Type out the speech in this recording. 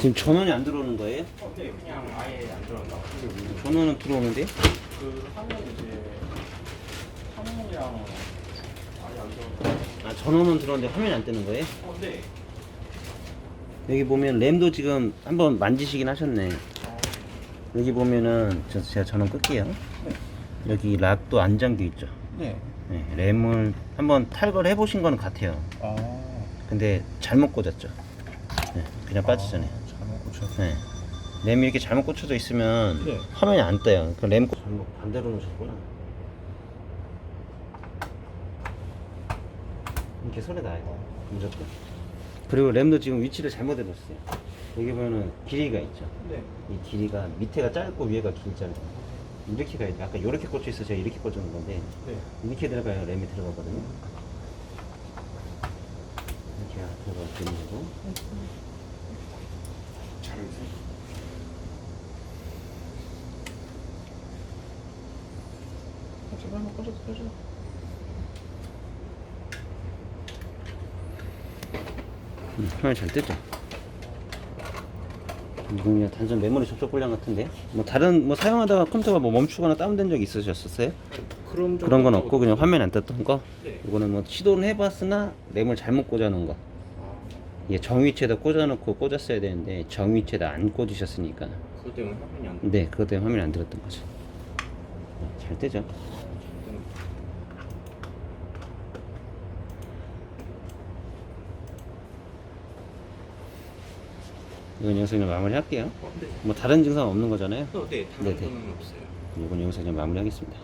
지금 전원이 안 들어오는 거예요? 어, 네, 그냥 아예 안 들어간다고. 전원은 들어오는데? 그 화면 이제 화면이랑 아예 안 들어간다. 아 전원은 들어오는데 화면이 안 뜨는 거예요? 어, 네. 여기 보면 램도 지금 한번 만지시긴 하셨네. 여기 보면은 저 제가 전원 끌게요. 여기 락도 안 잠겨 있죠. 네. 네, 램을 한번 탈거를 해보신 거는 같아요. 아. 근데 잘못 꽂았죠. 네, 그냥 빠지잖아요. 꽂혀. 네. 램이 이렇게 잘못 꽂혀져 있으면 네. 화면이 안 떠요. 그램 잘못 반대로 놓으셨구나. 이렇게 소리 나요. 무조건. 그리고 램도 지금 위치를 잘못 해놨어요. 여기 보면은 길이가 있죠. 네. 이 길이가 밑에가 짧고 위에가 길잖아요. 이렇게 가야 돼. 아까 이렇게 꽂혀 있어 제가 이렇게 꽂는 건데 네. 이렇게 들어가야 램이 들어가거든요. 이렇게 들어가 되는 거고. 제발 한번. 음, 화면 잘 뜨죠? 그냥 단순 메모리 접속 불량 같은데? 뭐 다른 뭐 사용하다가 컴퓨터가 뭐 멈추거나 다운된 적 있으셨어요? 그런 적 그런 건 없고 그냥 화면 안 떴던 거? 네. 이거는 뭐 시도는 해봤으나 램을 잘못 꽂아놓은 거. 아, 이게 정위치에다 꽂아놓고 꽂았어야 되는데 정위치에다 안 꽂으셨으니까. 그것 때문에 화면이 안. 네, 그것 때문에 화면이 안 들었던 거죠. 잘 뜨죠? 이건 여기서 그냥 마무리 할게요. 어, 네. 뭐 다른 증상 없는 거잖아요. 어, 네. 네, 다른 네. 거는 없어요. 이건 여기서 그냥 마무리 하겠습니다.